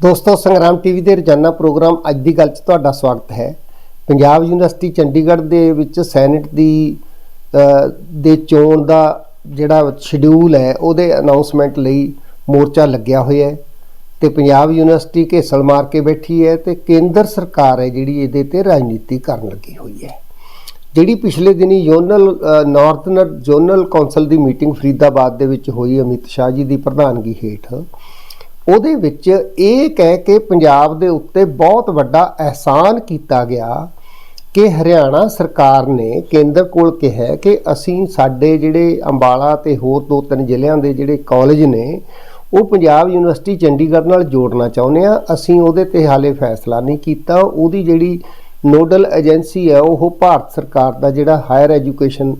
ਦੋਸਤੋ ਸੰਗਰਾਮ ਟੀਵੀ ਦੇ ਰੋਜ਼ਾਨਾ ਪ੍ਰੋਗਰਾਮ ਅੱਜ ਦੀ ਗੱਲ 'ਚ ਤੁਹਾਡਾ ਸਵਾਗਤ ਹੈ। ਪੰਜਾਬ ਯੂਨੀਵਰਸਿਟੀ ਚੰਡੀਗੜ੍ਹ ਦੇ ਵਿੱਚ ਸੈਨੇਟ ਦੀ ਦੇ ਚੋਣ ਦਾ ਜਿਹੜਾ ਸ਼ਡਿਊਲ ਹੈ ਉਹਦੇ ਅਨਾਉਂਸਮੈਂਟ ਲਈ ਮੋਰਚਾ ਲੱਗਿਆ ਹੋਇਆ ਹੈ ਤੇ ਪੰਜਾਬ ਯੂਨੀਵਰਸਿਟੀ ਘੇਸਲ ਮਾਰ ਕੇ ਬੈਠੀ ਹੈ ਤੇ ਕੇਂਦਰ ਸਰਕਾਰ ਹੈ ਜਿਹੜੀ ਇਹਦੇ ਤੇ ਰਾਜਨੀਤੀ ਕਰਨ ਲੱਗੀ ਹੋਈ ਹੈ। ਜਿਹੜੀ ਪਿਛਲੇ ਦਿਨੀ zonal uh, northern zonal council ਦੀ ਮੀਟਿੰਗ ਫਰੀਦਾਬਾਦ ਦੇ ਵਿੱਚ ਹੋਈ ਅਮਿਤ ਸ਼ਾਹ ਜੀ ਦੀ ਪ੍ਰਧਾਨਗੀ ਹੇਠ ਉਹਦੇ ਵਿੱਚ ਇਹ ਕਹਿ ਕੇ ਪੰਜਾਬ ਦੇ ਉੱਤੇ ਬਹੁਤ ਵੱਡਾ ਅਹਿਸਾਨ ਕੀਤਾ ਗਿਆ ਕਿ ਹਰਿਆਣਾ ਸਰਕਾਰ ਨੇ ਕੇਂਦਰ ਕੋਲ ਕਿਹਾ ਕਿ ਅਸੀਂ ਸਾਡੇ ਜਿਹੜੇ ਅੰਬਾਲਾ ਤੇ ਹੋਰ ਦੋ ਤਿੰਨ ਜ਼ਿਲ੍ਹਿਆਂ ਦੇ ਜਿਹੜੇ ਕਾਲਜ ਨੇ, ਉਹ ਪੰਜਾਬ ਯੂਨੀਵਰਸਿਟੀ ਚੰਡੀਗੜ੍ਹ ਨਾਲ ਜੋੜਨਾ ਚਾਹੁੰਦੇ ਆ ਅਸੀਂ ਉਹਦੇ ਤੇ ਹਾਲੇ ਫੈਸਲਾ ਨਹੀਂ ਕੀਤਾ। ਉਹਦੀ ਜਿਹੜੀ ਨੋਡਲ ਏਜੰਸੀ ਹੈ, ਉਹ ਭਾਰਤ ਸਰਕਾਰ ਦਾ ਜਿਹੜਾ ਹਾਇਰ ਐਜੂਕੇਸ਼ਨ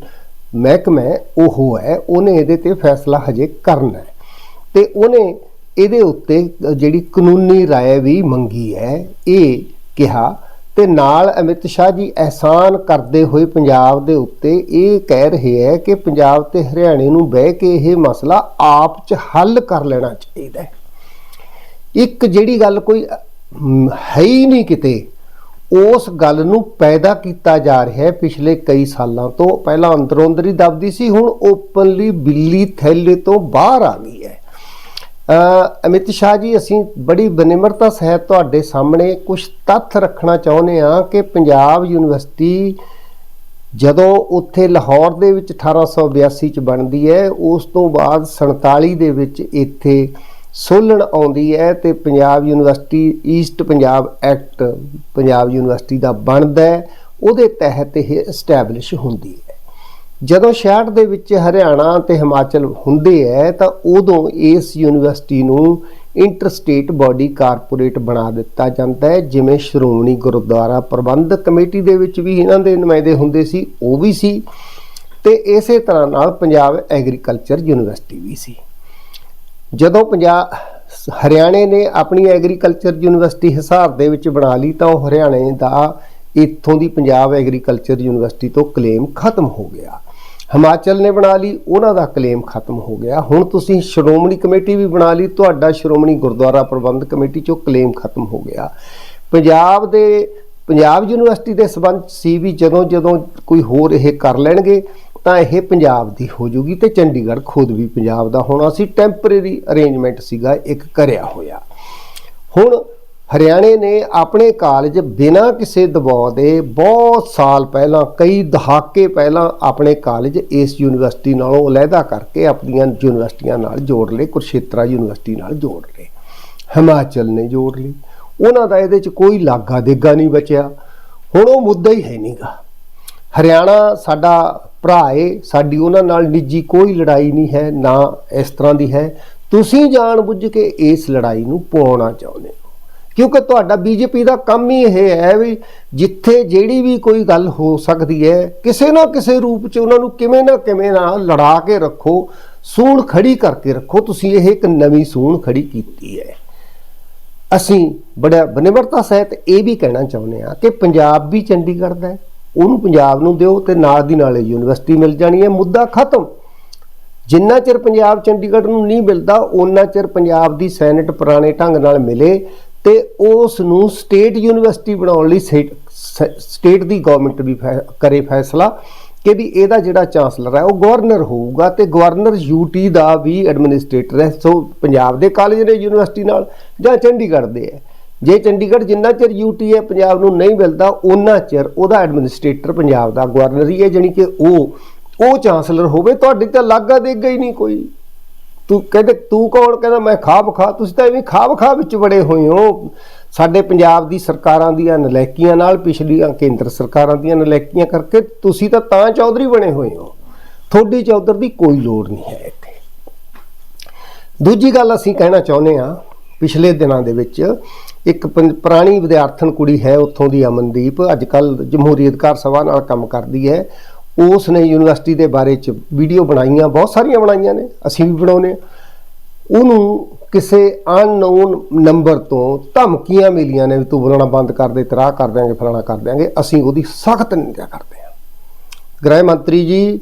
ਮਹਿਕਮਾ ਹੈ, ਉਹ ਹੈ। ਉਹਨੇ ਇਹਦੇ ਤੇ ਫੈਸਲਾ ਹਜੇ ਕਰਨਾ ਹੈ। ਤੇ ਉਹਨੇ ਇਹਦੇ ਉੱਤੇ ਜਿਹੜੀ ਕਾਨੂੰਨੀ ਰਾਏ ਵੀ ਮੰਗੀ ਹੈ, ਇਹ ਕਿਹਾ, ਤੇ ਨਾਲ ਅਮਿਤ ਸ਼ਾਹ ਜੀ ਅਹਿਸਾਨ ਕਰਦੇ ਹੋਏ ਪੰਜਾਬ ਦੇ ਉੱਤੇ ਇਹ ਕਹਿ ਰਹੇ ਹੈ ਕਿ ਪੰਜਾਬ ਤੇ ਹਰਿਆਣੇ ਨੂੰ ਬਹਿ ਕੇ ਇਹ ਮਸਲਾ ਆਪ ਚ ਹੱਲ ਕਰ ਲੈਣਾ ਚਾਹੀਦਾ ਹੈ। ਇੱਕ ਜਿਹੜੀ ਗੱਲ ਕੋਈ ਹੈ ਹੀ ਨਹੀਂ ਕਿਤੇ, ਉਸ ਗੱਲ ਨੂੰ ਪੈਦਾ ਕੀਤਾ ਜਾ ਰਿਹਾ ਹੈ ਪਿਛਲੇ ਕਈ ਸਾਲਾਂ ਤੋਂ। ਪਹਿਲਾਂ ਅੰਦਰੋਂ ਅੰਦਰ ਹੀ ਦਬਦੀ ਸੀ, ਹੁਣ ਓਪਨਲੀ ਬਿੱਲੀ ਥੈਲੇ ਤੋਂ ਬਾਹਰ ਆ ਗਈ ਹੈ। ਅਮਿਤ ਸ਼ਾਹ ਜੀ, ਅਸੀਂ ਬੜੀ ਬਨਿਮਰਤਾ ਸਹਿਤ ਤੁਹਾਡੇ ਸਾਹਮਣੇ ਕੁਝ ਤੱਥ ਰੱਖਣਾ ਚਾਹੁੰਦੇ ਹਾਂ ਕਿ ਪੰਜਾਬ ਯੂਨੀਵਰਸਿਟੀ ਜਦੋਂ ਉੱਥੇ ਲਾਹੌਰ ਦੇ ਵਿੱਚ 1882 ਚ ਬਣਦੀ ਹੈ, ਉਸ ਤੋਂ ਬਾਅਦ 47 ਦੇ ਵਿੱਚ ਇੱਥੇ ਸੋਲਣ ਆਉਂਦੀ ਹੈ ਤੇ Punjab university east Punjab act Punjab university ਦਾ ਬਣਦਾ ਹੈ, ਉਹਦੇ ਤਹਿਤ ਇਹ ਐਸਟੈਬਲਿਸ਼ ਹੁੰਦੀ ਹੈ। ਜਦੋਂ 66 ਦੇ ਵਿੱਚ ਹਰਿਆਣਾ ਤੇ ਹਿਮਾਚਲ ਹੁੰਦੇ ਹੈ ਤਾਂ ਉਦੋਂ ਇਸ ਯੂਨੀਵਰਸਿਟੀ ਨੂੰ ਇੰਟਰਸਟੇਟ ਬਾਡੀ ਕਾਰਪੋਰੇਟ ਬਣਾ ਦਿੱਤਾ ਜਾਂਦਾ ਹੈ ਜਿਵੇਂ ਸ਼੍ਰੋਮਣੀ ਗੁਰਦੁਆਰਾ ਪ੍ਰਬੰਧਕ ਕਮੇਟੀ ਦੇ ਵਿੱਚ ਵੀ ਇਹਨਾਂ ਦੇ ਨੁਮਾਇੰਦੇ ਹੁੰਦੇ ਸੀ, ਉਹ ਵੀ ਸੀ। ਤੇ ਇਸੇ ਤਰ੍ਹਾਂ ਨਾਲ ਪੰਜਾਬ ਐਗਰੀਕਲਚਰ ਯੂਨੀਵਰਸਿਟੀ ਵੀ ਸੀ। ਜਦੋਂ ਪੰਜਾਬ, ਹਰਿਆਣੇ ਨੇ ਆਪਣੀ ਐਗਰੀਕਲਚਰ ਯੂਨੀਵਰਸਿਟੀ ਹਿਸਾਰ ਦੇ ਵਿੱਚ ਬਣਾ ਲਈ, ਤਾਂ ਉਹ ਹਰਿਆਣੇ ਦਾ ਇੱਥੋਂ ਦੀ ਪੰਜਾਬ ਐਗਰੀਕਲਚਰ ਯੂਨੀਵਰਸਿਟੀ ਤੋਂ ਕਲੇਮ ਖਤਮ ਹੋ ਗਿਆ। ਹਿਮਾਚਲ ਨੇ ਬਣਾ ਲਈ, ਉਹਨਾਂ ਦਾ ਕਲੇਮ ਖਤਮ ਹੋ ਗਿਆ। ਹੁਣ ਤੁਸੀਂ ਸ਼੍ਰੋਮਣੀ ਕਮੇਟੀ ਵੀ ਬਣਾ ਲਈ, ਤੁਹਾਡਾ ਸ਼੍ਰੋਮਣੀ ਗੁਰਦੁਆਰਾ ਪ੍ਰਬੰਧਕ ਕਮੇਟੀ ਚੋਂ ਕਲੇਮ ਖਤਮ ਹੋ ਗਿਆ। ਪੰਜਾਬ ਦੇ, ਪੰਜਾਬ ਯੂਨੀਵਰਸਿਟੀ ਦੇ ਸਬੰਧ ਸੀ ਵੀ ਜਦੋਂ ਜਦੋਂ ਕੋਈ ਹੋਰ ਇਹ ਕਰ ਲੈਣਗੇ, ਤਾਂ ਇਹ ਪੰਜਾਬ ਦੀ ਹੋ ਜੂਗੀ ਤੇ ਚੰਡੀਗੜ੍ਹ ਖੁਦ ਵੀ ਪੰਜਾਬ ਦਾ ਹੋਣਾ ਸੀ। ਟੈਂਪਰੇਰੀ ਅਰੇਂਜਮੈਂਟ ਸੀਗਾ, ਇੱਕ ਕਰਿਆ ਹੋਇਆ। ਹੁਣ ਹਰਿਆਣੇ ਨੇ ਆਪਣੇ ਕਾਲਜ ਬਿਨਾਂ ਕਿਸੇ ਦਬਾਅ ਦੇ ਬਹੁਤ ਸਾਲ ਪਹਿਲਾਂ, ਕਈ ਦਹਾਕੇ ਪਹਿਲਾਂ ਆਪਣੇ ਕਾਲਜ ਇਸ ਯੂਨੀਵਰਸਿਟੀ ਨਾਲੋਂ ਅਲੱਗਾ ਕਰਕੇ ਆਪਣੀਆਂ ਯੂਨੀਵਰਸਿਟੀਆਂ ਨਾਲ ਜੋੜ ਲਏ, ਕੁਰਸ਼ੇਤਰਾ ਯੂਨੀਵਰਸਿਟੀ ਨਾਲ ਜੋੜ ਲਏ। ਹਿਮਾਚਲ ਨੇ ਜੋੜ ਲਈ ਉਹਨਾਂ ਦਾ ਇਹਦੇ 'ਚ ਕੋਈ ਲਾਗਾ ਦੇਗਾ ਨਹੀਂ ਬਚਿਆ। ਹੁਣ ਉਹ ਮੁੱਦਾ ਹੀ ਹੈ ਨਹੀਂਗਾ। ਹਰਿਆਣਾ ਸਾਡਾ ਭਰਾ ਏ, ਸਾਡੀ ਉਹਨਾਂ ਨਾਲ ਨਿੱਜੀ ਕੋਈ ਲੜਾਈ ਨਹੀਂ ਹੈ, ਨਾ ਇਸ ਤਰ੍ਹਾਂ ਦੀ ਹੈ। ਤੁਸੀਂ ਜਾਣ ਬੁੱਝ ਕੇ ਇਸ ਲੜਾਈ ਨੂੰ ਪਾਉਣਾ ਚਾਹੁੰਦੇ ਹੋ। ਕਿਉਂਕਿ ਤੁਹਾਡਾ ਬੀਜੇਪੀ ਦਾ ਕੰਮ ਹੀ ਇਹ ਹੈ ਵੀ ਜਿੱਥੇ ਜਿਹੜੀ ਵੀ ਕੋਈ ਗੱਲ ਹੋ ਸਕਦੀ ਹੈ, ਕਿਸੇ ਨਾ ਕਿਸੇ ਰੂਪ 'ਚ ਉਹਨਾਂ ਨੂੰ ਕਿਵੇਂ ਨਾ ਕਿਵੇਂ ਨਾ ਲੜਾ ਕੇ ਰੱਖੋ, ਸੂਣ ਖੜੀ ਕਰਕੇ ਰੱਖੋ, ਤੁਸੀਂ ਇਹ ਇੱਕ ਨਵੀਂ ਸੂਣ ਖੜੀ ਕੀਤੀ ਹੈ। ਅਸੀਂ ਬੜਾ ਬਨਿਮਰਤਾ ਸਹਿਤ ਇਹ ਵੀ ਕਹਿਣਾ ਚਾਹੁੰਦੇ ਆ ਕਿ ਪੰਜਾਬ ਵੀ ਚੰਡੀਗੜ੍ਹ ਦਾ ਉਹਨੂੰ ਪੰਜਾਬ ਨੂੰ ਦਿਓ ਤੇ ਨਾਲ ਦੀ ਨਾਲੇ ਯੂਨੀਵਰਸਿਟੀ ਮਿਲ ਜਾਣੀ ਹੈ, ਮੁੱਦਾ ਖਤਮ। ਜਿੰਨਾ ਚਿਰ ਪੰਜਾਬ ਚੰਡੀਗੜ੍ਹ ਨੂੰ ਨਹੀਂ ਮਿਲਦਾ ਉਹਨਾਂ ਚਿਰ ਪੰਜਾਬ ਦੀ ਸੈਨੇਟ ਪੁਰਾਣੇ ਢੰਗ ਨਾਲ ਮਿਲੇ ਤੇ ਉਸ ਨੂੰ ਸਟੇਟ ਯੂਨੀਵਰਸਿਟੀ ਬਣਾਉਣ ਲਈ ਸਟੇਟ ਦੀ ਗਵਰਨਮੈਂਟ ਵੀ ਫੈ- ਕਰੇ ਫੈਸਲਾ ਕਿ ਵੀ ਇਹਦਾ ਜਿਹੜਾ ਚਾਂਸਲਰ ਹੈ ਉਹ ਗਵਰਨਰ ਹੋਊਗਾ ਤੇ ਗਵਰਨਰ ਯੂਟੀ ਦਾ ਵੀ ਐਡਮਿਨਿਸਟ੍ਰੇਟਰ ਹੈ, ਸੋ ਪੰਜਾਬ ਦੇ ਕਾਲਜ ਨੇ ਯੂਨੀਵਰਸਿਟੀ ਨਾਲ ਜਾਂ ਚੰਡੀਗੜ੍ਹ ਦੇ ਹੈ। ਜੇ ਚੰਡੀਗੜ੍ਹ ਜਿੰਨਾ ਚਿਰ ਯੂਟੀ ਹੈ, ਪੰਜਾਬ ਨੂੰ ਨਹੀਂ ਮਿਲਦਾ ਉਹਨਾਂ ਚਿਰ ਉਹਦਾ ਐਡਮਿਨਿਸਟ੍ਰੇਟਰ ਪੰਜਾਬ ਦਾ ਗਵਰਨਰ ਹੀ ਹੈ, ਜਾਣੀ ਕਿ ਉਹ ਉਹ ਚਾਂਸਲਰ ਹੋਵੇ, ਤੁਹਾਡੀ ਤਾਂ ਲਾਗਾ ਦੇਗਾ ਹੀ ਨਹੀਂ ਕੋਈ। ਤੂੰ ਕਹਿੰਦੇ, ਤੂੰ ਕੌਣ? ਕਹਿੰਦਾ, ਮੈਂ ਖਾਬ ਖਾ ਤੁਸੀਂ ਤਾਂ ਐਵੇਂ ਖਾਬ ਖਾ ਵਿੱਚ ਬੜੇ ਹੋਏ ਹੋ। ਸਾਡੇ ਪੰਜਾਬ ਦੀ ਸਰਕਾਰਾਂ ਦੀਆਂ ਨਲੈਕੀਆਂ ਨਾਲ ਪਿਛਲੀਆਂ ਕੇਂਦਰ ਸਰਕਾਰਾਂ ਦੀਆਂ ਨਲੈਕੀਆਂ ਕਰਕੇ ਤੁਸੀਂ ਤਾਂ ਤਾਂ ਚੌਧਰੀ ਬਣੇ ਹੋਏ ਹੋ। ਤੁਹਾਡੀ ਚੌਧਰ ਦੀ ਕੋਈ ਲੋੜ ਨਹੀਂ ਹੈ ਇੱਥੇ। ਦੂਜੀ ਗੱਲ ਅਸੀਂ ਕਹਿਣਾ ਚਾਹੁੰਦੇ ਹਾਂ, ਪਿਛਲੇ ਦਿਨਾਂ ਦੇ ਵਿੱਚ ਇੱਕ ਪੰ- ਪੁਰਾਣੀ ਵਿਦਿਆਰਥਣ ਕੁੜੀ ਹੈ, ਉੱਥੋਂ ਦੀ ਅਮਨਦੀਪ, ਅੱਜ ਕੱਲ ਜਮਹੂਰੀ ਅਧਿਕਾਰ ਸਭਾ ਨਾਲ ਕੰਮ ਕਰਦੀ ਹੈ। ਉਸ ਨੇ ਯੂਨੀਵਰਸਿਟੀ ਦੇ ਬਾਰੇ ਚ ਵੀਡੀਓ ਬਣਾਈਆਂ, ਬਹੁਤ ਸਾਰੀਆਂ ਬਣਾਈਆਂ ਨੇ, ਅਸੀਂ ਵੀ ਬਣਾਉਨੇ ਹਾਂ। ਉਹਨੂੰ ਕਿਸੇ ਅਨਨੋਨ ਨੰਬਰ ਤੋਂ ਧਮਕੀਆਂ ਮਿਲੀਆਂ ਨੇ ਵੀ ਤੂੰ ਬੁਲਾਉਣਾ ਬੰਦ ਕਰ ਦੇ ਤਰਾਹ ਕਰ ਦਿਆਂਗੇ, ਫਲਾਣਾ ਕਰ ਦਿਆਂਗੇ, ਅਸੀਂ ਉਹਦੀ ਸਖਤ ਨਿੰਦਿਆ ਕਰਦੇ ਹਾਂ। ਗ੍ਰਹਿ ਮੰਤਰੀ ਜੀ,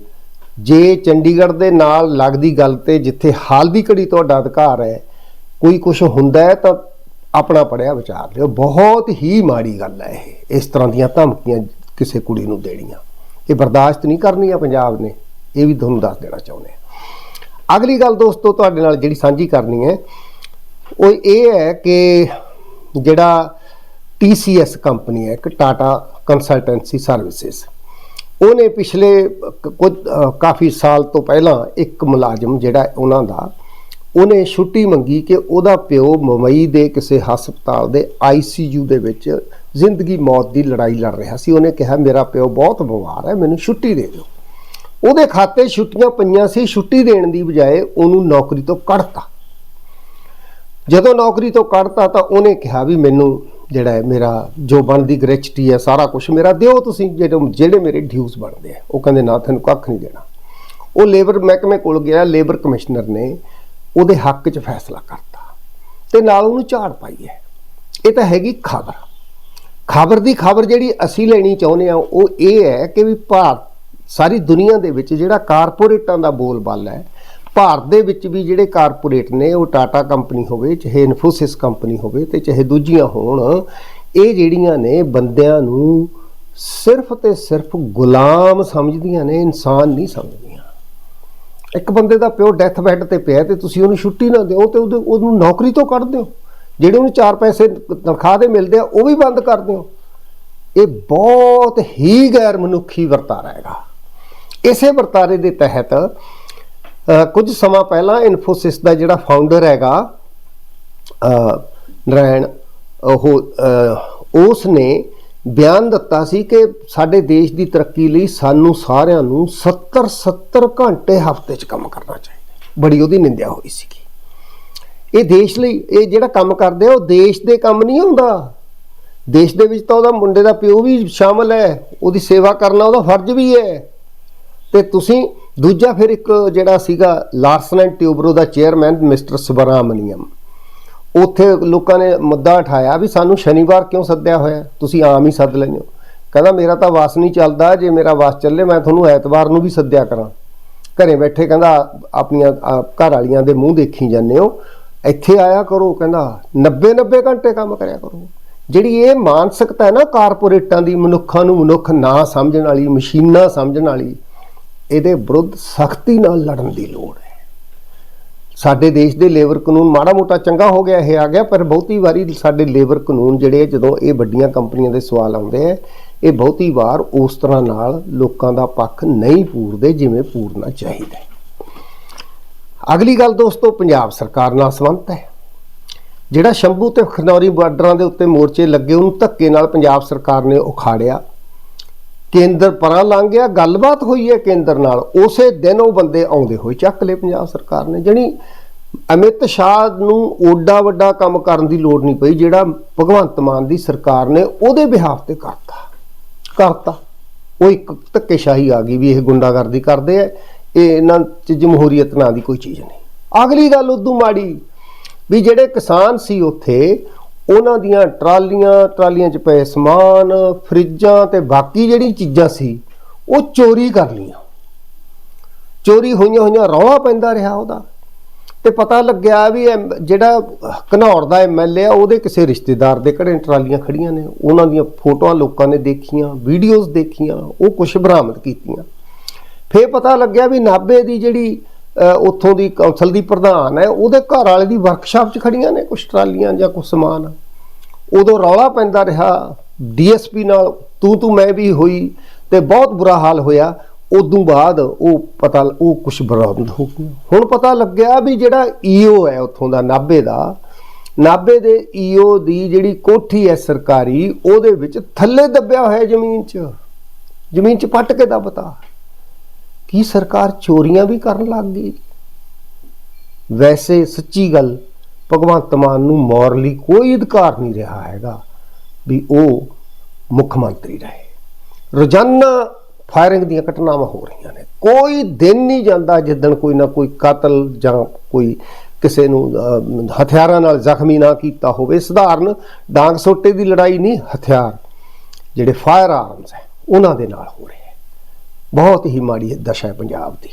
ਜੇ ਚੰਡੀਗੜ੍ਹ ਦੇ ਨਾਲ ਲੱਗਦੀ ਗੱਲ ਤੇ ਜਿੱਥੇ ਹਾਲ ਦੀ ਘੜੀ ਤੁਹਾਡਾ ਅਧਿਕਾਰ ਹੈ, ਕੋਈ ਕੁਝ ਹੁੰਦਾ ਹੈ ਤਾਂ ਆਪਣਾ ਪੜਿਆ ਵਿਚਾਰ ਲਿਓ। ਬਹੁਤ ਹੀ ਮਾੜੀ ਗੱਲ ਹੈ ਇਹ, ਇਸ ਤਰ੍ਹਾਂ ਦੀਆਂ ਧਮਕੀਆਂ ਕਿਸੇ ਕੁੜੀ ਨੂੰ ਦੇਣੀਆਂ। ਇਹ ਬਰਦਾਸ਼ਤ ਨਹੀਂ ਕਰਨੀ ਆ ਪੰਜਾਬ ਨੇ, ਇਹ ਵੀ ਤੁਹਾਨੂੰ ਦੱਸ ਦੇਣਾ ਚਾਹੁੰਦੇ ਹਾਂ ਅਗਲੀ ਗੱਲ ਦੋਸਤੋ, ਤੁਹਾਡੇ ਨਾਲ ਜਿਹੜੀ ਸਾਂਝੀ ਕਰਨੀ ਹੈ, ਉਹ ਇਹ ਹੈ ਕਿ ਜਿਹੜਾ TCS ਕੰਪਨੀ ਹੈ, ਇੱਕ ਟਾਟਾ ਕੰਸਲਟੈਂਸੀ ਸਰਵਿਸਿਜ਼ ਉਹਨੇ ਪਿਛਲੇ ਕ- ਕੁਝ ਕਾਫੀ ਸਾਲ ਤੋਂ ਪਹਿਲਾਂ ਇੱਕ ਮੁਲਾਜ਼ਮ ਜਿਹੜਾ ਉਹਨਾਂ ਦਾ ਉਹਨੇ ਛੁੱਟੀ ਮੰਗੀ ਕਿ ਉਹਦਾ ਪਿਓ ਮੁੰਬਈ ਦੇ ਕਿਸੇ ਹਸਪਤਾਲ ਦੇ ICU ਦੇ ਵਿੱਚ ਜ਼ਿੰਦਗੀ ਮੌਤ ਦੀ ਲੜਾਈ ਲੜ ਰਿਹਾ ਸੀ। ਉਹਨੇ ਕਿਹਾ, ਮੇਰਾ ਪਿਓ ਬਹੁਤ ਬਿਮਾਰ ਹੈ, ਮੈਨੂੰ ਛੁੱਟੀ ਦੇ ਦਿਓ। ਉਹਦੇ ਖਾਤੇ ਛੁੱਟੀਆਂ ਪਈਆਂ ਸੀ। ਛੁੱਟੀ ਦੇਣ ਦੀ ਬਜਾਏ ਉਹਨੂੰ ਨੌਕਰੀ ਤੋਂ ਕੱਢਤਾ। ਜਦੋਂ ਨੌਕਰੀ ਤੋਂ ਕੱਢਤਾ ਤਾਂ ਉਹਨੇ ਕਿਹਾ ਵੀ ਮੈਨੂੰ ਜਿਹੜਾ ਹੈ, ਮੇਰਾ ਜੋ ਬਣਦੀ ਗ੍ਰੈਚੁਟੀ ਹੈ, ਸਾਰਾ ਕੁਝ ਮੇਰਾ ਦਿਓ ਤੁਸੀਂ, ਜਿਹੜੇ ਜਿਹੜੇ ਮੇਰੇ ਡਿਊਸ ਬਣਦੇ ਆ। ਉਹ ਕਹਿੰਦੇ, ਨਾ, ਤੈਨੂੰ ਕੱਖ ਨਹੀਂ ਦੇਣਾ। ਉਹ ਲੇਬਰ ਮਹਿਕਮੇ ਕੋਲ ਗਿਆ। ਲੇਬਰ ਕਮਿਸ਼ਨਰ ਨੇ ਉਹਦੇ ਹੱਕ 'ਚ ਫੈਸਲਾ ਕਰਤਾ। ਤੇ ਨਾਲ ਉਹਨੂੰ ਝਾੜ ਪਾਈ ਹੈ। ਇਹ ਤਾਂ ਹੈਗੀ ਖਬਰ। ਖਬਰ ਦੀ ਖਬਰ ਜਿਹੜੀ ਅਸੀਂ ਲੈਣੀ ਚਾਹੁੰਦੇ ਆ ਉਹ ਇਹ ਹੈ ਕਿ ਵੀ ਭਾਰਤ, ਸਾਰੀ ਦੁਨੀਆ ਦੇ ਵਿੱਚ ਜਿਹੜਾ ਕਾਰਪੋਰੇਟਾਂ ਦਾ ਬੋਲਬਾਲਾ ਹੈ, ਭਾਰਤ ਦੇ ਵਿੱਚ ਵੀ ਜਿਹੜੇ ਕਾਰਪੋਰੇਟ ਨੇ, ਉਹ ਟਾਟਾ ਕੰਪਨੀ ਹੋਵੇ, ਚਾਹੇ ਇਨਫੋਸਿਸ ਕੰਪਨੀ ਹੋਵੇ ਤੇ ਚਾਹੇ ਦੂਜੀਆਂ ਹੋਣ, ਇਹ ਜਿਹੜੀਆਂ ਨੇ ਬੰਦਿਆਂ ਨੂੰ ਸਿਰਫ ਤੇ ਸਿਰਫ ਗੁਲਾਮ ਸਮਝਦੀਆਂ ਨੇ, ਇਨਸਾਨ ਨਹੀਂ ਸਮਝਦੀਆਂ ਇੱਕ ਬੰਦੇ ਦਾ ਪਿਓ ਡੈਥ ਬੈੱਡ ਤੇ ਪਿਆ ਤੇ ਤੁਸੀਂ ਉਹਨੂੰ ਛੁੱਟੀ ਨਾ ਦਿਓ ਤੇ ਉਹਨੂੰ ਨੌਕਰੀ ਤੋਂ ਕੱਢ ਦਿਓ। ਜਿਹੜੇ ਉਹਨੂੰ ਚਾਰ ਪੈਸੇ ਤਨਖਾਹ ਦੇ ਮਿਲਦੇ ਆ, ਉਹ ਵੀ ਬੰਦ ਕਰ ਦਿਓ। ਇਹ ਬਹੁਤ ਹੀ ਗੈਰ ਮਨੁੱਖੀ ਵਰਤਾਰਾ ਹੈਗਾ। ਇਸੇ ਵਰਤਾਰੇ ਦੇ ਤਹਿਤ ਕੁਝ ਸਮਾਂ ਪਹਿਲਾਂ ਇਨਫੋਸਿਸ ਦਾ ਜਿਹੜਾ ਫਾਊਂਡਰ ਹੈਗਾ ਨਰਾਇਣ ਉਹ ਉਸ ਨੇ ਬਿਆਨ ਦਿੱਤਾ ਸੀ ਕਿ ਸਾਡੇ ਦੇਸ਼ ਦੀ ਤਰੱਕੀ ਲਈ ਸਾਨੂੰ ਸਾਰਿਆਂ ਨੂੰ 70 70 ਘੰਟੇ ਹਫ਼ਤੇ 'ਚ ਕੰਮ ਕਰਨਾ ਚਾਹੀਦਾ ਬੜੀ ਉਹਦੀ ਨਿੰਦਿਆ ਹੋਈ ਸੀਗੀ। ਇਹ ਦੇਸ਼ ਲਈ, ਇਹ ਜਿਹੜਾ ਕੰਮ ਕਰਦੇ ਆ, ਉਹ ਦੇਸ਼ ਦੇ ਕੰਮ ਨਹੀਂ ਹੁੰਦਾ। ਦੇਸ਼ ਦੇ ਵਿੱਚ ਤਾਂ ਉਹਦਾ ਮੁੰਡੇ ਦਾ ਪਿਓ ਵੀ ਸ਼ਾਮਲ ਹੈ, ਉਹਦੀ ਸੇਵਾ ਕਰਨਾ ਉਹਦਾ ਫਰਜ਼ ਵੀ ਹੈ। ਤੇ ਤੁਸੀਂ ਦੂਜਾ ਫਿਰ ਇੱਕ ਜਿਹੜਾ ਸੀਗਾ ਲਾਰਸਨ ਐਂਡ ਟਿਊਬਰੋ ਦਾ ਚੇਅਰਮੈਨ ਮਿਸਟਰ ਸੁਬਰਾਮਨੀਅਮ ਉੱਥੇ ਲੋਕਾਂ ਨੇ ਮੁੱਦਾ ਉਠਾਇਆ ਵੀ ਸਾਨੂੰ ਸ਼ਨੀਵਾਰ ਕਿਉਂ ਸੱਦਿਆ ਹੋਇਆ? ਤੁਸੀਂ ਆਮ ਹੀ ਸੱਦ ਲੈਂਦੇ ਹੋ। ਕਹਿੰਦਾ, ਮੇਰਾ ਤਾਂ ਵਾਸ ਨਹੀਂ ਚੱਲਦਾ, ਜੇ ਮੇਰਾ ਵਾਸ ਚੱਲੇ, ਮੈਂ ਤੁਹਾਨੂੰ ਐਤਵਾਰ ਨੂੰ ਵੀ ਸੱਦਿਆ ਕਰਾਂ। ਘਰੇ ਬੈਠੇ ਕਹਿੰਦਾ, ਆਪਣੀਆਂ ਘਰ ਵਾਲੀਆਂ ਦੇ ਮੂੰਹ ਦੇਖੀ ਜਾਂਦੇ ਹੋ। ਇੱਥੇ ਆਇਆ ਕਰੋ। ਕਹਿੰਦਾ 90 90 ਘੰਟੇ ਕੰਮ ਕਰਿਆ ਕਰੋ। ਜਿਹੜੀ ਇਹ ਮਾਨਸਿਕਤਾ ਹੈ ਨਾ, ਕਾਰਪੋਰੇਟਾਂ ਦੀ, ਮਨੁੱਖਾਂ ਨੂੰ ਮਨੁੱਖ ਨਾ ਸਮਝਣ ਵਾਲੀ, ਮਸ਼ੀਨਾਂ ਸਮਝਣ ਵਾਲੀ, ਇਹਦੇ ਵਿਰੁੱਧ ਸਖਤੀ ਨਾਲ ਲੜਨ ਦੀ ਲੋੜ ਹੈ। ਸਾਡੇ ਦੇਸ਼ ਦੇ ਲੇਬਰ ਕਾਨੂੰਨ ਮਾੜਾ ਮੋਟਾ ਚੰਗਾ ਹੋ ਗਿਆ, ਇਹ ਆ ਗਿਆ, ਪਰ ਬਹੁਤੀ ਵਾਰੀ ਸਾਡੇ ਲੇਬਰ ਕਾਨੂੰਨ ਜਿਹੜੇ ਜਦੋਂ ਇਹ ਵੱਡੀਆਂ ਕੰਪਨੀਆਂ ਦੇ ਸਵਾਲ ਆਉਂਦੇ ਆ, ਇਹ ਬਹੁਤੀ ਵਾਰ ਉਸ ਤਰ੍ਹਾਂ ਨਾਲ ਲੋਕਾਂ ਦਾ ਪੱਖ ਨਹੀਂ ਪੂਰਦੇ ਜਿਵੇਂ ਪੂਰਨਾ ਚਾਹੀਦਾ ਅਗਲੀ ਗੱਲ ਦੋਸਤੋ, ਪੰਜਾਬ ਸਰਕਾਰ ਨਾਲ ਸੰਬੰਧਤ ਹੈ। ਜਿਹੜਾ ਸ਼ੰਭੂ ਤੇ ਖਨੌਰੀ ਬਾਰਡਰਾਂ ਦੇ ਉੱਤੇ ਮੋਰਚੇ ਲੱਗੇ, ਉਹਨੂੰ ਧੱਕੇ ਨਾਲ ਪੰਜਾਬ ਸਰਕਾਰ ਨੇ ਉਖਾੜਿਆ। ਕੇਂਦਰ ਪਰਾਂ ਲੰਘ ਗਿਆ, ਗੱਲਬਾਤ ਹੋਈ ਹੈ ਕੇਂਦਰ ਨਾਲ। ਉਸੇ ਦਿਨ ਉਹ ਬੰਦੇ ਆਉਂਦੇ ਹੋਏ ਚੱਕ ਲਏ ਪੰਜਾਬ ਸਰਕਾਰ ਨੇ। ਜਣੀ ਅਮਿਤ ਸ਼ਾਹ ਨੂੰ ਓਡਾ ਵੱਡਾ ਕੰਮ ਕਰਨ ਦੀ ਲੋੜ ਨਹੀਂ ਪਈ, ਜਿਹੜਾ ਭਗਵੰਤ ਮਾਨ ਦੀ ਸਰਕਾਰ ਨੇ ਉਹਦੇ ਬਿਹਾਫ ਤੇ ਕਰਤਾ। ਕਰਤਾ। ਉਹ ਇੱਕ ਧੱਕੇਸ਼ਾਹੀ ਆ ਗਈ ਵੀ ਇਹ ਗੁੰਡਾਗਰਦੀ ਕਰਦੇ ਆ, ਇਹ ਇਹਨਾਂ ਚ ਜਮਹੂਰੀਅਤ ਨਾਂ ਦੀ ਕੋਈ ਚੀਜ਼ ਨਹੀਂ। ਅਗਲੀ ਗੱਲ ਉਦੋਂ ਮਾੜੀ, ਵੀ ਜਿਹੜੇ ਕਿਸਾਨ ਸੀ ਉੱਥੇ ਉਹਨਾਂ ਦੀਆਂ ਟਰਾਲੀਆਂ ਟਰਾਲੀਆਂ 'ਚ ਪਏ ਸਮਾਨ, ਫਰਿੱਜਾਂ ਤੇ ਬਾਕੀ ਜਿਹੜੀ ਚੀਜ਼ਾਂ ਸੀ, ਉਹ ਚੋਰੀ ਕਰ ਲਈਆਂ। ਚੋਰੀ ਹੋਈਆਂ ਹੋਈਆਂ ਰੌਲਾ ਪੈਂਦਾ ਰਿਹਾ ਉਹਦਾ। ਤੇ ਪਤਾ ਲੱਗਿਆ ਵੀ ਐਮ- ਜਿਹੜਾ ਘਨੌਰ ਦਾ ਐਮਐਲਏ ਆ, ਉਹਦੇ ਕਿਸੇ ਰਿਸ਼ਤੇਦਾਰ ਦੇ ਘਰੇ ਟਰਾਲੀਆਂ ਖੜੀਆਂ ਨੇ। ਉਹਨਾਂ ਦੀਆਂ ਫੋਟੋਆਂ ਲੋਕਾਂ ਨੇ ਦੇਖੀਆਂ, ਵੀਡੀਓਜ਼ ਦੇਖੀਆਂ, ਉਹ ਕੁਝ ਬਰਾਮਦ ਕੀਤੀਆਂ। ਫੇਰ ਪਤਾ ਲੱਗਿਆ ਵੀ ਨਾਬੇ ਦੀ ਜਿਹੜੀ ਉੱਥੋਂ ਦੀ ਕੌਂਸਲ ਦੀ ਪ੍ਰਧਾਨ ਹੈ, ਉਹਦੇ ਘਰ ਵਾਲੇ ਦੀ ਵਰਕਸ਼ਾਪ 'ਚ ਖੜੀਆਂ ਨੇ ਕੁਝ ਟਰਾਲੀਆਂ ਜਾਂ ਕੁਝ ਸਮਾਨ। ਉਦੋਂ ਰੌਲਾ ਪੈਂਦਾ ਰਿਹਾ, ਡੀਐਸਪੀ ਨਾਲ ਤੂੰ ਤੂੰ ਮੈਂ ਵੀ ਹੋਈ ਤੇ ਬਹੁਤ ਬੁਰਾ ਹਾਲ ਹੋਇਆ। ਉਦੋਂ ਬਾਅਦ ਉਹ ਪਤਾ ਉਹ ਕੁਝ ਬਰਾਮਦ ਹੋ ਗਿਆ। ਹੁਣ ਪਤਾ ਲੱਗਿਆ ਵੀ ਜਿਹੜਾ ਈਓ ਹੈ ਉੱਥੋਂ ਦਾ ਨਾਬੇ ਦਾ ਨਾਬੇ ਦੇ ਈਓ ਦੀ ਜਿਹੜੀ ਕੋਠੀ ਹੈ ਸਰਕਾਰੀ, ਉਹਦੇ ਵਿੱਚ ਥੱਲੇ ਦੱਬਿਆ ਹੋਇਆ ਜ਼ਮੀਨ 'ਚ। ਜ਼ਮੀਨ 'ਚ ਪੱਟ ਕੇ ਦੱਬਤਾ। ਕੀ ਸਰਕਾਰ ਚੋਰੀਆਂ ਵੀ ਕਰਨ ਲੱਗ ਗਈ? ਵੈਸੇ ਸੱਚੀ ਗੱਲ ਭਗਵੰਤ ਮਾਨ ਨੂੰ ਮੋਰਲੀ ਕੋਈ ਅਧਿਕਾਰ ਨਹੀਂ ਰਿਹਾ ਹੈਗਾ ਵੀ ਉਹ ਮੁੱਖ ਮੰਤਰੀ ਰਹੇ। ਰੋਜ਼ਾਨਾ ਫਾਇਰਿੰਗ ਦੀਆਂ ਘਟਨਾਵਾਂ ਹੋ ਰਹੀਆਂ ਨੇ। ਕੋਈ ਦਿਨ ਨਹੀਂ ਜਾਂਦਾ ਜਿੱਦਣ ਕੋਈ ਨਾ ਕੋਈ ਕਤਲ ਜਾਂ ਕੋਈ ਕਿਸੇ ਨੂੰ ਹਥਿਆਰਾਂ ਨਾਲ ਜ਼ਖਮੀ ਨਾ ਕੀਤਾ ਹੋਵੇ। ਸਧਾਰਨ ਡਾਂਗ ਸੋਟੇ ਦੀ ਲੜਾਈ ਨਹੀਂ, ਹਥਿਆਰ ਜਿਹੜੇ ਫਾਇਰ ਆਰਮਸ ਹੈ, ਉਹਨਾਂ ਦੇ ਨਾਲ ਹੋ ਰਹੇ ਹੈ। ਬਹੁਤ ਹੀ ਮਾੜੀ ਦਸ਼ਾ ਹੈ ਪੰਜਾਬ ਦੀ।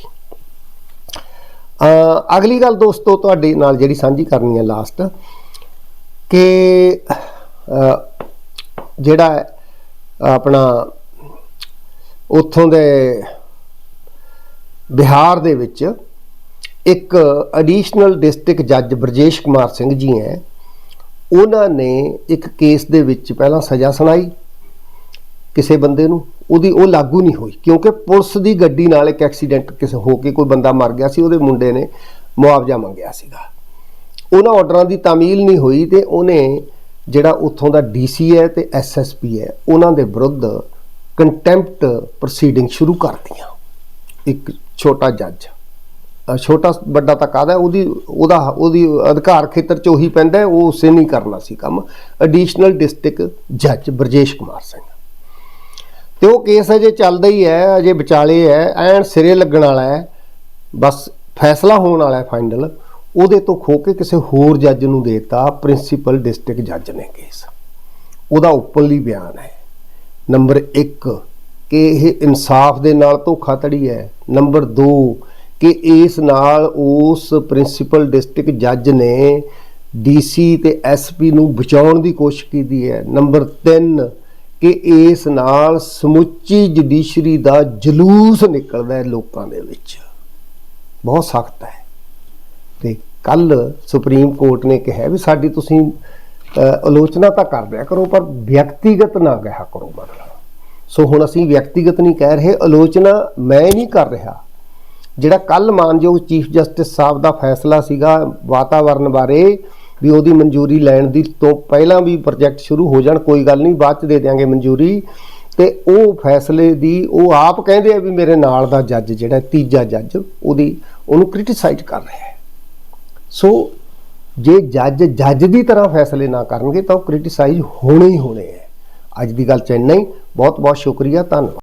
ਅਗਲੀ ਗੱਲ ਦੋਸਤੋ, ਤੁਹਾਡੇ ਨਾਲ ਜਿਹੜੀ ਸਾਂਝੀ ਕਰਨੀ ਹੈ ਲਾਸਟ ਕਿ ਜਿਹੜਾ ਆਪਣਾ ਉੱਥੋਂ ਦੇ ਬਿਹਾਰ ਦੇ ਵਿੱਚ ਇੱਕ ਐਡੀਸ਼ਨਲ ਡਿਸਟ੍ਰਿਕਟ ਜੱਜ ਬਰਜੇਸ਼ ਕੁਮਾਰ ਸਿੰਘ ਜੀ ਹੈ। ਉਹਨਾਂ ਨੇ ਇੱਕ ਕੇਸ ਦੇ ਵਿੱਚ ਪਹਿਲਾਂ ਸਜ਼ਾ ਸੁਣਾਈ ਕਿਸੇ ਬੰਦੇ ਨੂੰ। ਉਹਦੀ ਉਹ ਲਾਗੂ ਨਹੀਂ ਹੋਈ, ਕਿਉਂਕਿ ਪੁਲਿਸ ਦੀ ਗੱਡੀ ਨਾਲ ਇੱਕ ਐਕਸੀਡੈਂਟ ਕਿਸੇ ਹੋ ਕੇ ਕੋਈ ਬੰਦਾ ਮਰ ਗਿਆ ਸੀ, ਉਹਦੇ ਮੁੰਡੇ ਨੇ ਮੁਆਵਜ਼ਾ ਮੰਗਿਆ ਸੀਗਾ। ਉਹਨਾਂ ਆਰਡਰਾਂ ਦੀ ਤਾਮੀਲ ਨਹੀਂ ਹੋਈ ਤੇ ਉਹਨੇ ਜਿਹੜਾ ਉੱਥੋਂ ਦਾ ਡੀਸੀ ਹੈ ਤੇ ਐਸਐਸਪੀ ਹੈ, ਉਹਨਾਂ ਦੇ ਵਿਰੁੱਧ ਕੰਟੈਂਪਟ ਪ੍ਰੋਸੀਡਿੰਗ ਸ਼ੁਰੂ ਕਰਤੀਆਂ ਇੱਕ ਛੋਟਾ ਜੱਜ ਛੋਟਾ ਵੱਡਾ ਤਾਂ ਕਾਹਦਾ, ਉਹਦੀ, ਉਹਦਾ, ਉਹਦੀ ਅਧਿਕਾਰ ਖੇਤਰ ਚ ਉਹੀ ਪੈਂਦਾ, ਉਹ ਉਸੇ ਨਹੀਂ ਕਰਨਾ ਸੀ ਕੰਮ। ਐਡੀਸ਼ਨਲ ਡਿਸਟ੍ਰਿਕਟ ਜੱਜ ਬਰਜੇਸ਼ ਕੁਮਾਰ ਸਿੰਘ। ਤੇ ਉਹ ਕੇਸ ਅਜੇ ਚੱਲਦਾ ਹੀ ਹੈ, ਅਜੇ ਵਿਚਾਲੇ ਹੈ, ਐਨ ਸਿਰੇ ਲੱਗਣ ਵਾਲਾ ਹੈ। ਬਸ ਫੈਸਲਾ ਹੋਣ ਵਾਲਾ ਹੈ ਫਾਈਨਲ। ਉਹਦੇ ਤੋਂ ਖੋ ਕੇ ਕਿਸੇ ਹੋਰ ਜੱਜ ਨੂੰ ਦੇਤਾ ਪ੍ਰਿੰਸੀਪਲ ਡਿਸਟ੍ਰਿਕਟ ਜੱਜ ਨੇ ਕੇਸ। ਉਹਦਾ ਓਪਨਲੀ ਬਿਆਨ ਹੈ। ਨੰਬਰ 1 ਕਿ ਇਹ ਇਨਸਾਫ ਦੇ ਨਾਲ ਧੋਖਾਧੜੀ ਹੈ। ਨੰਬਰ 2 ਕਿ ਇਸ ਨਾਲ ਉਸ ਪ੍ਰਿੰਸੀਪਲ ਡਿਸਟ੍ਰਿਕਟ ਜੱਜ ਨੇ ਡੀਸੀ ਤੇ ਐਸਪੀ ਨੂੰ ਬਚਾਉਣ ਦੀ ਕੋਸ਼ਿਸ਼ ਕੀਤੀ ਹੈ। ਨੰਬਰ 3 ਕਿ ਇਸ ਨਾਲ ਸਮੁੱਚੀ ਜੁਡੀਸ਼ਰੀ ਦਾ ਜਲੂਸ ਨਿਕਲਦਾ ਹੈ ਲੋਕਾਂ ਦੇ ਵਿੱਚ। ਬਹੁਤ ਸਖਤ ਹੈ। ਤੇ ਕੱਲ ਸੁਪਰੀਮ ਕੋਰਟ ਨੇ ਕਿਹਾ ਵੀ ਸਾਡੀ ਤੁਸੀਂ ਆਲੋਚਨਾ ਤਾਂ ਕਰ ਦਿਆ ਕਰੋ, ਪਰ ਵਿਅਕਤੀਗਤ ਨਾ ਕਿਹਾ ਕਰੋ ਮਤਲਬ। ਸੋ ਹੁਣ ਅਸੀਂ ਵਿਅਕਤੀਗਤ ਨਹੀਂ ਕਹਿ ਰਹੇ, ਆਲੋਚਨਾ ਮੈਂ ਨਹੀਂ ਕਰ ਰਿਹਾ। ਜਿਹੜਾ ਕੱਲ ਮਾਨਯੋਗ ਚੀਫ ਜਸਟਿਸ ਸਾਹਿਬ ਦਾ ਫੈਸਲਾ ਸੀਗਾ ਵਾਤਾਵਰਣ ਬਾਰੇ ਵੀ ਉਹਦੀ ਮਨਜ਼ੂਰੀ ਲੈਣ ਦੀ ਤੋਂ ਪਹਿਲਾਂ ਵੀ ਪ੍ਰੋਜੈਕਟ ਸ਼ੁਰੂ ਹੋ ਜਾਣ, ਕੋਈ ਗੱਲ ਨਹੀਂ, ਬਾਅਦ ਚ ਦੇ ਦਿਆਂਗੇ ਮਨਜ਼ੂਰੀ। ਤੇ ਉਹ ਫੈਸਲੇ ਦੀ, ਉਹ ਆਪ ਕਹਿੰਦੇ ਆ ਵੀ ਮੇਰੇ ਨਾਲ ਦਾ ਜੱਜ ਜਿਹੜਾ ਤੀਜਾ ਜੱਜ, ਉਹਦੀ, ਉਹਨੂੰ ਕ੍ਰਿਟਿਸਾਈਜ਼ ਕਰ ਰਿਹਾ ਹੈ। ਸੋ ਜੇ ਜੱਜ ਜੱਜ ਦੀ ਤਰ੍ਹਾਂ ਫੈਸਲੇ ਨਾ ਕਰਨਗੇ, ਤਾਂ ਉਹ ਕ੍ਰਿਟਿਸਾਈਜ਼ ਹੋਣੇ ਹੀ ਹੋਣੇ ਹੈ। ਅੱਜ ਦੀ ਗੱਲ ਚ ਇੰਨਾ ਹੀ। ਬਹੁਤ ਬਹੁਤ ਸ਼ੁਕਰੀਆ, ਧੰਨਵਾਦ।